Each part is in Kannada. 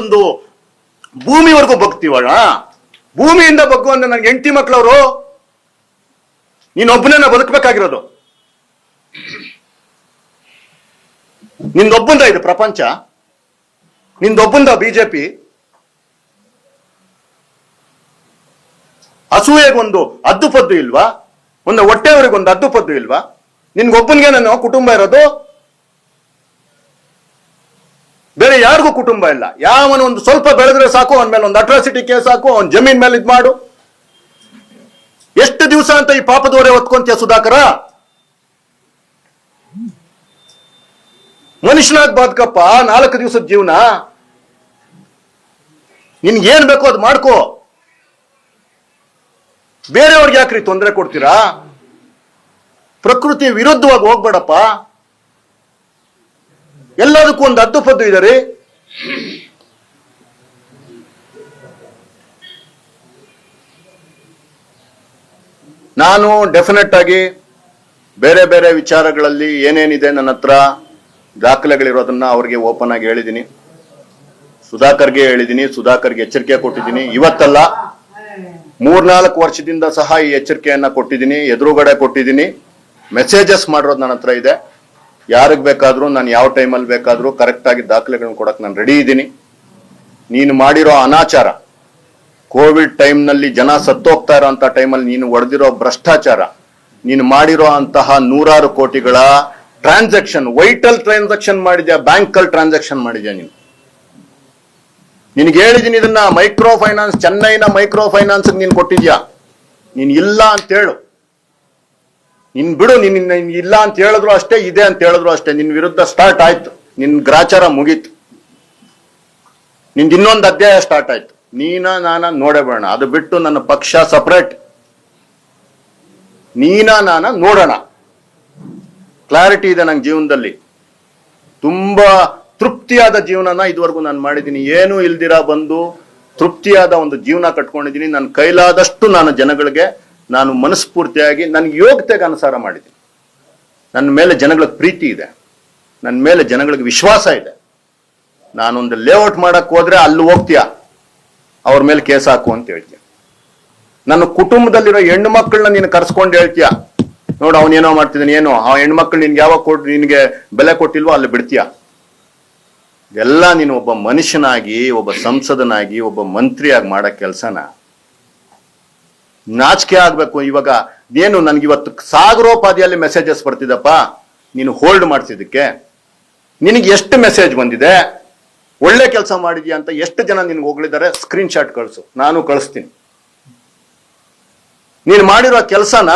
ಒಂದು ಭೂಮಿವರೆಗೂ ಬಗ್ತೀವಳ ಭೂಮಿಯಿಂದ ಬಗ್ಗು ಅಂದ್ರೆ ನನ್ಗೆ ಹೆಂಡತಿ ಮಕ್ಳವ್ರು, ನೀನೊಬ್ಬನೇ ಬದುಕಬೇಕಾಗಿರೋದು. ನಿಂದೊಬ್ಬಂದ ಇದು ಪ್ರಪಂಚ, ನಿಂದೊಬ್ಬಂದ ಬಿಜೆಪಿ. ಅಸೂಯೆಗೊಂದು ಅದ್ದುಪದ್ದು ಇಲ್ವಾ? ಒಂದು ಹೊಟ್ಟೆಯವರಿಗೊಂದು ಅದ್ದುಪದ್ದು ಇಲ್ವಾ? ನಿನ್ಗೊಬ್ಬನಿಗೆ ನಾನು ಕುಟುಂಬ ಇರೋದು ಬೇರೆ ಯಾರಿಗೂ ಕುಟುಂಬ ಇಲ್ಲ. ಯಾವನ ಒಂದು ಸ್ವಲ್ಪ ಬೆಳೆದ್ರೆ ಸಾಕು, ಅವನ ಮೇಲೆ ಒಂದು ಅಟ್ರಾಸಿಟಿ ಕೇಸ್ ಹಾಕು ಅವನ ಜಮೀನ್ ಮೇಲೆ ಇದು ಮಾಡು. ಎಷ್ಟು ದಿವಸ ಅಂತ ಈ ಪಾಪದವರೇ ಹೊತ್ಕೊಂತೀಯ ಸುಧಾಕರ? ಮನುಷ್ಯನಾಗ್ ಬದುಕಪ್ಪ, ನಾಲ್ಕು ದಿವಸದ ಜೀವನ. ನಿನ್ಗೆ ಏನ್ ಬೇಕೋ ಅದು ಮಾಡ್ಕೋ. ಬೇರೆಯವ್ರಿಗೆ ಯಾಕ್ರಿ ತೊಂದರೆ ಕೊಡ್ತೀರಾ? ಪ್ರಕೃತಿ ವಿರುದ್ಧವಾಗಿ ಹೋಗ್ಬೇಡಪ್ಪ. ಎಲ್ಲದಕ್ಕೂ ಒಂದು ಅದ್ದುಪದ್ದು ಇದೆ ರೀ ನಾನು ಡೆಫಿನೆಟ್ ಆಗಿ ಬೇರೆ ಬೇರೆ ವಿಚಾರಗಳಲ್ಲಿ ಏನೇನಿದೆ ನನ್ನ ಹತ್ರ ದಾಖಲೆಗಳಿರೋದನ್ನ ಅವ್ರಿಗೆ ಓಪನ್ ಆಗಿ ಹೇಳಿದ್ದೀನಿ. ಸುಧಾಕರ್ಗೆ ಹೇಳಿದ್ದೀನಿ, ಸುಧಾಕರ್ಗೆ ಎಚ್ಚರಿಕೆ ಕೊಟ್ಟಿದ್ದೀನಿ. ಇವತ್ತಲ್ಲ ಮೂರ್ನಾಲ್ಕು ವರ್ಷದಿಂದ ಸಹ ಈ ಎಚ್ಚರಿಕೆಯನ್ನ ಕೊಟ್ಟಿದ್ದೀನಿ, ಎದುರುಗಡೆ ಕೊಟ್ಟಿದ್ದೀನಿ. ಮೆಸೇಜಸ್ ಮಾಡಿರೋದು ನನ್ನ ಹತ್ರ ಇದೆ. ಯಾರಿಗೆ ಬೇಕಾದರೂ, ನಾನು ಯಾವ ಟೈಮಲ್ಲಿ ಬೇಕಾದರೂ ಕರೆಕ್ಟ್ ಆಗಿ ದಾಖಲೆಗಳನ್ನ ಕೊಡಕ್ ನಾನು ರೆಡಿ ಇದ್ದೀನಿ. ನೀನು ಮಾಡಿರೋ ಅನಾಚಾರ, ಕೋವಿಡ್ ಟೈಮ್ನಲ್ಲಿ ಜನ ಸತ್ತೋಗ್ತಾ ಇರೋಂಥ ಟೈಮಲ್ಲಿ ನೀನು ಒಡೆದಿರೋ ಭ್ರಷ್ಟಾಚಾರ, ನೀನು ಮಾಡಿರೋ ಅಂತಹ ನೂರಾರು ಕೋಟಿಗಳ ಟ್ರಾನ್ಸಾಕ್ಷನ್ ವೈಟಲ್ ಟ್ರಾನ್ಸಾಕ್ಷನ್ ಮಾಡಿದ್ಯಾ ಬ್ಯಾಂಕಲ್ಲಿ ಟ್ರಾನ್ಸಾಕ್ಷನ್ ಮಾಡಿದ್ಯಾ ನೀನು? ನಿನಗೆ ಹೇಳಿದ್ದೀನಿ ಇದನ್ನ ಮೈಕ್ರೋ ಫೈನಾನ್ಸ್, ಚೆನ್ನೈನ ಮೈಕ್ರೋ ಫೈನಾನ್ಸ್ ನೀನು ಕೊಟ್ಟಿದ್ಯಾ? ನೀನು ಇಲ್ಲ ಅಂತ ಹೇಳು. ನಿನ್ ಬಿಡು, ನಿನ್ ಇಲ್ಲ ಅಂತ ಹೇಳಿದ್ರು ಅಷ್ಟೇ, ಇದೆ ಅಂತ ಹೇಳಿದ್ರು ಅಷ್ಟೇ. ನಿನ್ ವಿರುದ್ಧ ಸ್ಟಾರ್ಟ್ ಆಯ್ತು. ನಿನ್ ಗ್ರಾಚಾರ ಮುಗೀತು. ನಿಂದ ಇನ್ನೊಂದು ಅಧ್ಯಾಯ ಸ್ಟಾರ್ಟ್ ಆಯ್ತು. ನೀನ, ನಾನ ನೋಡೇ ಬೇಡ ಅದು ಬಿಟ್ಟು ನನ್ನ ಪಕ್ಷ ಸಪರೇಟ್ ನೀನ, ನಾನ ನೋಡೋಣ. ಕ್ಲಾರಿಟಿ ಇದೆ ನಂಗೆ ಜೀವನದಲ್ಲಿ. ತುಂಬಾ ತೃಪ್ತಿಯಾದ ಜೀವನನ ಇದುವರೆಗೂ ನಾನು ಮಾಡಿದ್ದೀನಿ. ಏನೂ ಇಲ್ದಿರ ಬಂದು ತೃಪ್ತಿಯಾದ ಒಂದು ಜೀವನ ಕಟ್ಕೊಂಡಿದ್ದೀನಿ. ನನ್ನ ಕೈಲಾದಷ್ಟು ನಾನು ಜನಗಳಿಗೆ ನಾನು ಮನಸ್ಫೂರ್ತಿಯಾಗಿ ನನಗೆ ಯೋಗ್ಯತೆಗೆ ಅನುಸಾರ ಮಾಡಿದ್ದೀನಿ. ನನ್ನ ಮೇಲೆ ಜನಗಳಿಗೆ ಪ್ರೀತಿ ಇದೆ. ನನ್ನ ಮೇಲೆ ಜನಗಳಿಗೆ ವಿಶ್ವಾಸ ಇದೆ. ನಾನೊಂದು ಲೇಔಟ್ ಮಾಡಕ್ ಹೋದ್ರೆ ಅಲ್ಲಿ ಹೋಗ್ತೀಯಾ? ಅವ್ರ ಮೇಲೆ ಕೇಸ್ ಹಾಕು ಅಂತ ಹೇಳ್ತೀಯ ನನ್ನ ಕುಟುಂಬದಲ್ಲಿರೋ ಹೆಣ್ಣು ಮಕ್ಕಳನ್ನ ನೀನು ಕರ್ಸ್ಕೊಂಡು ಹೇಳ್ತೀಯ? ನೋಡು ಅವನೇನೋ ಮಾಡ್ತಿದ್ದಾನೆ, ಏನೋ. ಆ ಹೆಣ್ಮಕ್ಳು ನಿನ್ಗೆ ಯಾವಾಗ ಕೊಟ್ಟು ನಿನ್ಗೆ ಬೆಲೆ ಕೊಟ್ಟಿಲ್ವೋ ಅಲ್ಲಿ ಬಿಡ್ತೀಯ? ಎಲ್ಲ ನೀನು ಒಬ್ಬ ಮನುಷ್ಯನಾಗಿ, ಒಬ್ಬ ಸಂಸದನಾಗಿ, ಒಬ್ಬ ಮಂತ್ರಿಯಾಗಿ ಮಾಡೋ ಕೆಲಸನ? ನಾಚಿಕೆ ಆಗ್ಬೇಕು. ಇವಾಗ ಏನು ನನ್ಗೆ ಇವತ್ತು ಸಾಗರೋಪಾದಿಯಲ್ಲಿ ಮೆಸೇಜಸ್ ಬರ್ತಿದಪ್ಪ? ನೀನು ಹೋಲ್ಡ್ ಮಾಡ್ತಿದ್ದಕ್ಕೆ ನಿನಗೆ ಎಷ್ಟು ಮೆಸೇಜ್ ಬಂದಿದೆ? ಒಳ್ಳೆ ಕೆಲಸ ಮಾಡಿದ್ಯಾ ಅಂತ ಎಷ್ಟು ಜನ ನಿನ್ಗೆ ಹೋಗ್ಲಿದ್ದಾರೆ ಸ್ಕ್ರೀನ್ ಶಾಟ್ ಕಳಿಸು. ನಾನು ಕಳಿಸ್ತೀನಿ. ನೀನು ಮಾಡಿರೋ ಕೆಲಸನ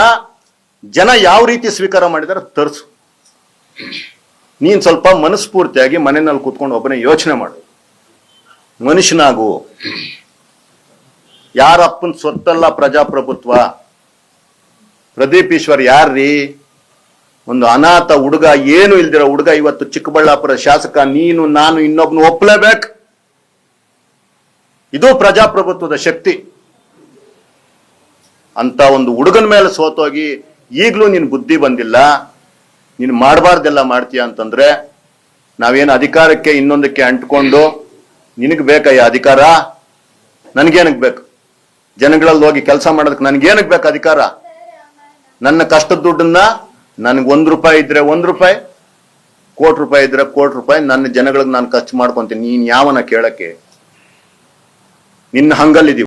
ಜನ ಯಾವ ರೀತಿ ಸ್ವೀಕಾರ ಮಾಡಿದಾರೆ ತರಿಸು. ನೀನು ಸ್ವಲ್ಪ ಮನಸ್ಫೂರ್ತಿಯಾಗಿ ಮನೆಯಲ್ಲಿ ಕೂತ್ಕೊಂಡು ಒಬ್ಬನೇ ಯೋಚನೆ ಮಾಡು. ಮನುಷ್ಯನಾಗು. ಯಾರಪ್ಪನ ಸ್ವತ್ತಲ್ಲ ಪ್ರಜಾಪ್ರಭುತ್ವ? ಪ್ರದೀಪ್ ಈಶ್ವರ್ ಯಾರ್ರೀ? ಒಂದು ಅನಾಥ ಹುಡುಗ, ಏನು ಇಲ್ದಿರೋ ಹುಡುಗ ಇವತ್ತು ಚಿಕ್ಕಬಳ್ಳಾಪುರ ಶಾಸಕ, ನೀನು, ನಾನು ಇನ್ನೊಬ್ನ ಒಪ್ಲೇಬೇಕು? ಇದು ಪ್ರಜಾಪ್ರಭುತ್ವದ ಶಕ್ತಿ. ಅಂತ ಒಂದು ಹುಡುಗನ ಮೇಲೆ ಸೋತೋಗಿ, ಈಗಲೂ ನಿನ್ ಬುದ್ಧಿ ಬಂದಿಲ್ಲ, ನೀನು ಮಾಡಬಾರ್ದೆಲ್ಲ ಮಾಡ್ತೀಯ ಅಂತಂದ್ರೆ, ನಾವೇನು ಅಧಿಕಾರಕ್ಕೆ ಇನ್ನೊಂದಕ್ಕೆ ಅಂಟ್ಕೊಂಡು, ನಿನಗೆ ಬೇಕಾ ಅಧಿಕಾರ? ನನಗೇನಕ್ಕೆ ಬೇಕು? ಜನಗಳಲ್ಲಿ ಹೋಗಿ ಕೆಲಸ ಮಾಡೋದಕ್ಕೆ ನನಗೇನಕ್ಕೆ ಬೇಕು ಅಧಿಕಾರ? ನನ್ನ ಕಷ್ಟದ ದುಡ್ಡನ್ನ ನನಗೆ ಒಂದು ರೂಪಾಯಿ ಇದ್ರೆ ಒಂದು ರೂಪಾಯಿ, ಕೋಟಿ ರೂಪಾಯಿ ಇದ್ರೆ ಕೋಟಿ ರೂಪಾಯಿ, ನನ್ನ ಜನಗಳಿಗೆ ನಾನು ಖರ್ಚು ಮಾಡ್ಕೊಂತೀನಿ. ನೀನ್ ಯಾವನ ಕೇಳಕ್ಕೆ? ನಿನ್ನ ಹಂಗಲ್ಲಿದೀವಿ